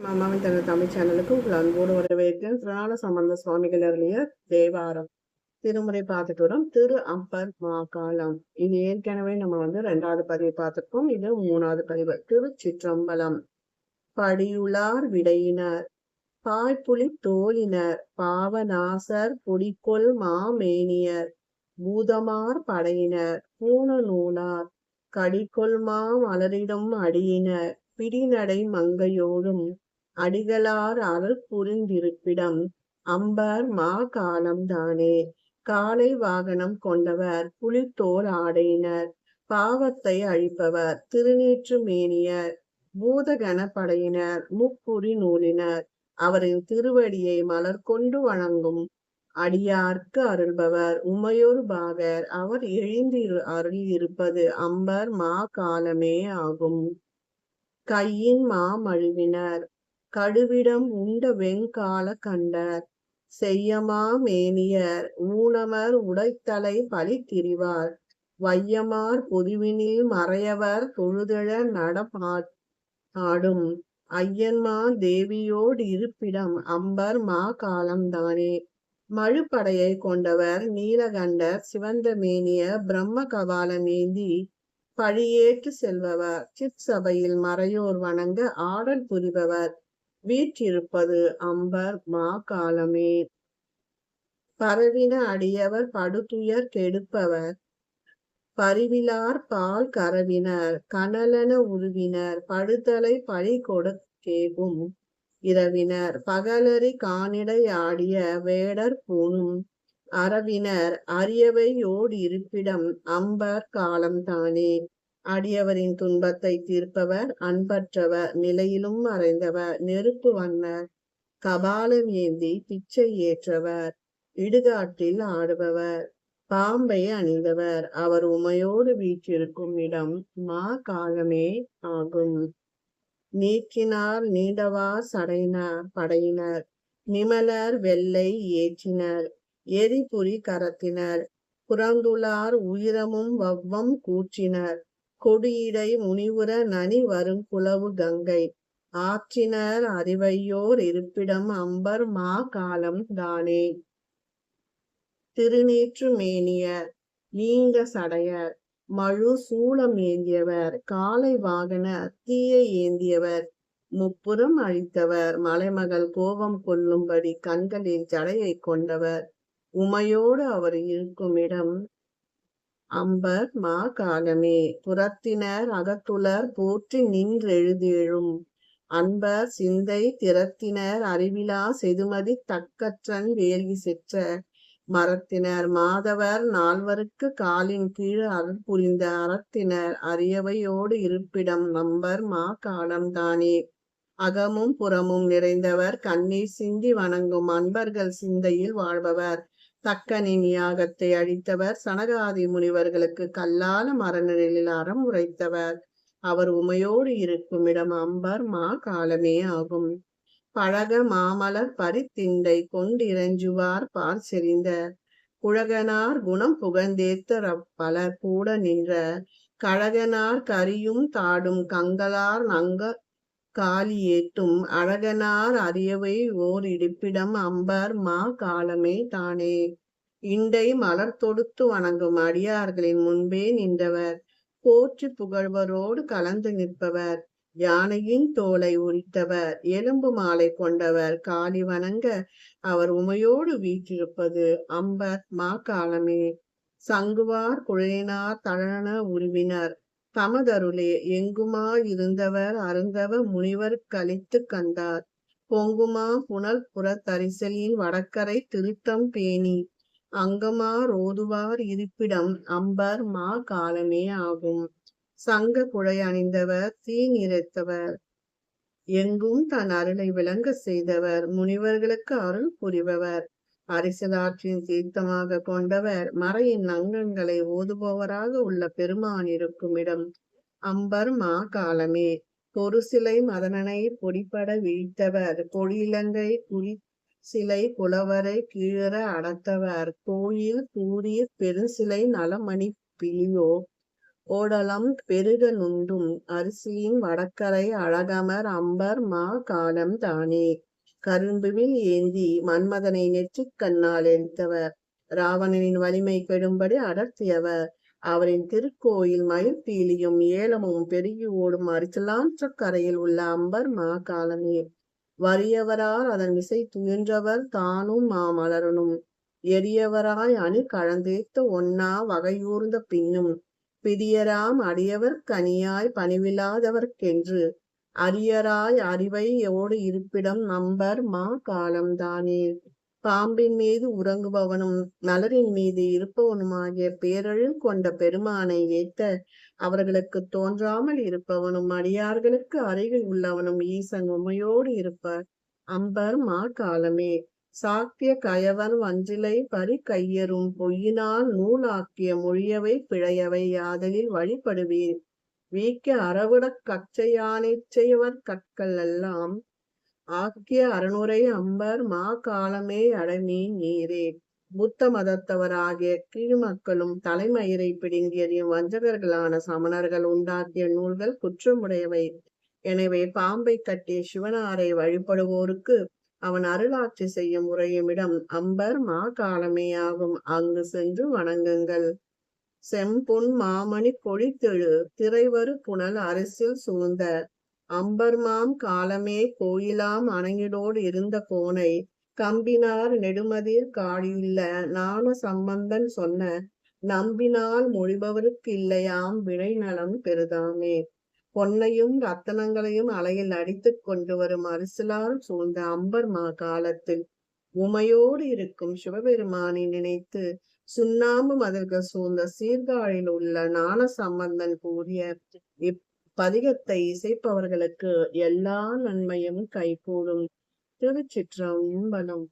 மாமாவின் தனது தமிழ் சேனலுக்கு உங்கள் அன்போடு வரவேற்கிறேன். திருநாள சம்பந்த சுவாமிகள் அருளிய தேவாரம். திருமுறை பார்த்துட்டு வரோம் திரு அப்பர் மாகாளம். இது ஏற்கனவே நம்ம வந்து ரெண்டாவது பதிவு பார்த்துருக்கோம். இது மூணாவது பதிவு. திருச்சிற்றம்பலம் படியுளார் விடையினர். பாய்ப்புலி தோழினர். பாவநாசர் புலிக்கொள் மாமேனியர். பூதமார் படையினர். பூன நூலார். கடிக்கொள் மா மலரிடம் அடியினர். பிடிநடை மங்கையோடும் அடிகளார் அருள் புரிந்திருப்பிடம் அம்பர் மா காலம்தானே காலை வாகனம் கொண்டவர் புலித்தோல் ஆடையினர். பாவத்தை அழிப்பவர் திருநீற்று மேனியர். பூதகண படையினர் முப்புரி நூலினர். அவரின் திருவடியை மலர் கொண்டு வணங்கும் அடியார்க்கு அருள்பவர் உமையொரு பாகர். அவர் எழுந்து இருப்பது அம்பர் மா காலமே ஆகும். கையின் மாமழுவினர். கடுவிடம் உண்ட வெங்கால கண்டர். செய்யமா மேனியர் ஊனமர் உடைத்தலை பலி திரிவார் வையமார் பொதுவினில் மறையவர் தொழுதழ நடமா ஆடும் ஐயன்மா தேவியோடு இருப்பிடம் அம்பர் மா காலம்தானே. மழுப்படையை கொண்டவர் நீலகண்டர் சிவந்த மேனிய பிரம்ம கபாலம் நீந்தி பழியேற்று செல்பவர். சித் சபையில் மறையோர் வணங்க ஆடல் புரிபவர். வீற்றிருப்பது அம்பர் மா காலமே. பரவின அடியவர் படுதுயர் கெடுப்பவர். பரிவிலார் பால் கரவினர் கனலன உருவினர் படுதலை பழி கொடு கேகும் இரவினர். பகலறி காணிடை ஆடிய வேடர் பூணும் அரவினர் அரியவையோடு இருப்பிடம் அம்பர் காலம்தானே. அடியவரின் துன்பத்தை தீர்ப்பவர் அன்பற்றவர் நிலையிலும் மறைந்தவர் நெருப்பு வண்ணர் கபாலம் ஏந்தி பிச்சை ஏற்றவர் இடுகாட்டில் ஆடுபவர் பாம்பை அணிந்தவர் அவர் உமையோடு வீற்றிருக்கும் இடம் மா காலமே ஆகும். நீக்கினார் நீண்டவார் சடையினார் படையினர் நிமலர் வெள்ளை ஏற்றினர் எரிபுரி கரத்தினர் புறந்துளார் உயிரமும் வவ்வம் கூற்றினர். கொடியிடை முனிவுற நனி வரும் குளவு கங்கை. ஆற்றினர் அறிவையோர் இருப்பிடம் அம்பர் மா காலம் தானே. திருநீற்று மேனியர் நீங்க சடையர் மழு சூளம் ஏந்தியவர் காலை வாகன தீயை ஏந்தியவர் முப்புறம் அழித்தவர் மலைமகள் கோபம் கொள்ளும்படி கண்களில் ஜடையை கொண்டவர் உமையோடு அவர் இருக்கும் இடம் அம்பர் மா காலமே புறத்தினர் அகத்துலர் போற்றி நின்றெழுதேழும். அன்பர் சிந்தை திறத்தினர் அறிவிலா செதுமதி தக்கற்றன் வேலி செற்ற. மரத்தினர் மாதவர் நால்வருக்கு காலின் கீழ் அருள் புரிந்த அறத்தினர் அரியவையோடு இருப்பிடம் நம்பர் மா காலம்தானே அகமும் புறமும் நிறைந்தவர் கண்ணீர் சிந்தி வணங்கும் அன்பர்கள் சிந்தையில் வாழ்பவர். தக்கனின் யாகத்தை அழித்தவர் சனகாதி முனிவர்களுக்கு கல்லால மரணநிலையில் அறம் உரைத்தவர். அவர் உமையோடு இருக்கும் இடம் அம்பர் மா காலமே ஆகும். பழக மாமலர் பரித்திண்டை கொண்டிரஞ்சுவார் பார் செறிந்த குழகனார் குணம் புகழ்ந்தேத்த பலர் கூட நின்ற. கழகனார் கரியும் தாடும் கங்களார் நங்க காலி ஏட்டும் அழகனார் அறியவை ஓர் இடிப்பிடம் அம்பர் மா காலமே தானே. இண்டை மலர் தொடுத்து வணங்கும் அடியார்களின் முன்பே நின்றவர். போற்றி புகழ்வரோடு கலந்து நிற்பவர். யானையின் தோலை உரித்தவர். எலும்பு மாலை கொண்டவர். காலி வணங்க அவர் உமையோடு வீற்றிருப்பது அம்பர் மா காலமே சங்குவார் குழையினார் தழன உருவினர். தமதருளே எங்குமா இருந்தவர் அருந்தவ முனிவர் கழித்து கண்டார். பொங்குமா புனல் புற தரிசலின் வடக்கரை திருத்தம் பேணி. அங்கமா ரோதுவார் இருப்பிடம் அம்பர் மா காலமே ஆகும். சங்க குழை அணிந்தவர் தீ நிறைத்தவர். எங்கும் தன் அருளை விளங்க செய்தவர் முனிவர்களுக்கு அருள் புரிபவர். அரசியலாற்றின் தீர்த்தமாக கொண்டவர் மறையின் அங்கங்களை ஓதுபவராக உள்ள பெருமான் இருக்கும் இடம் அம்பர் மா காலமே பொறு சிலை மதனனை பொடிப்பட வீழ்த்தவர். பொழிலங்கை குறி சிலை புலவரை கீழற அடத்தவர். கோயில் கூறிய பெருசிலை நலமணி பிழியோ ஓடலம் பெருக நுண்டும் அரிசியின் வடக்கரை அழகமர் அம்பர் மா காலம் தானே. கரும்புவில் ஏந்தி மன்மதனை நெற்றிக் கண்ணால் எரித்தவர் ராவணனின் வலிமை கெடும்படி அடர்த்தியவர். அவரின் திருக்கோயில் மயில்பீலியும் ஏலமும் பெருகி ஓடும் அரிசலாற்ற கரையில் உள்ள அம்பர் மா காலமே வறியவரால் அதன் விசை துயன்றவர் தானும் மாமலரனும் எரியவராய் அணி கழந்தேத்த ஒன்னா வகையூர்ந்த பின்னும். பிரியராம் அடியவர் கனியாய் பணிவில்லாதவர்க்கென்று. அரியராய் அறிவை ஓடு இருப்பிடம் நம்பர் மா காலம்தானே. பாம்பின் மீது உறங்குபவனும் மலரின் மீது இருப்பவனுமாகிய பேரழில் கொண்ட பெருமானை ஏத்த அவர்களுக்கு தோன்றாமல் இருப்பவனும் அடியார்களுக்கு அருகில் உள்ளவனும் ஈசன் உமையோடு இருப்பார். அம்பர் மா காலமே. சாக்கிய கயவன் வஞ்சிலை பறி கையரும் பொய்யினால் நூலாக்கிய மொழியவை பிழையவை யாதலில் வழிபடுவீர். வீக்க அறவிடக் செய்வர் கற்கள் எல்லாம். ஆக்கிய அறநுரை அம்பர் மா காலமே அடமீ நீரே. புத்த மதத்தவராகிய கீழ்மக்களும் தலைமயிரை பிடுங்கியதையும் வஞ்சகர்களான சமணர்கள் உண்டாக்கிய நூல்கள் குற்றமுடையவை. எனவே பாம்பை கட்டிய சிவனாரை வழிபடுவோருக்கு அவன் அருளாட்சி செய்யும் முறையுமிடம் அம்பர் மா காலமே ஆகும். அங்கு சென்று வணங்குங்கள். செம்பொன் மாமணி கொழித்தெழு திரைவரு புனல் அரசில் சூழ்ந்த. அம்பர்மாம் காலமே கோயிலாம் அணங்கிடோடு இருந்த கோனை கம்பினார் நெடுமதிர் காடியில்ல நாண சம்பந்தன் சொன்ன நம்பினால் மொழிபவருக்கு இல்லையாம் வினை நலம் பெருதாமே பொன்னையும் ரத்தனங்களையும் அலையில் அடித்துக் கொண்டு வரும் அரசலால் சூழ்ந்த அம்பர் மா காலத்தில் உமையோடு இருக்கும் சிவபெருமானை நினைத்து சுண்ணாம்பு மதல்கள் சூழ்ந்த சீர்காழியில் உள்ள ஞான சம்பந்தன் கூறிய இப்பதிகத்தை இசைப்பவர்களுக்கு எல்லா நன்மையும் கைகூடும். திருச்சிற்றம்பலம்.